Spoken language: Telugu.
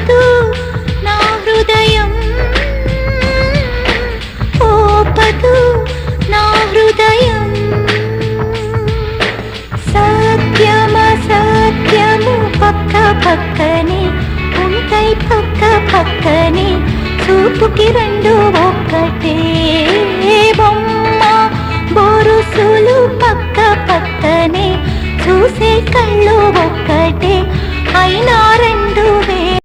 కాదు నా హృదయం. ఓపదు నా హృదయం. సత్యమ సత్యము పక్క పక్కనే ఉంటాయి పక్క పక్కనే చూపుకి రెండు ఒక్క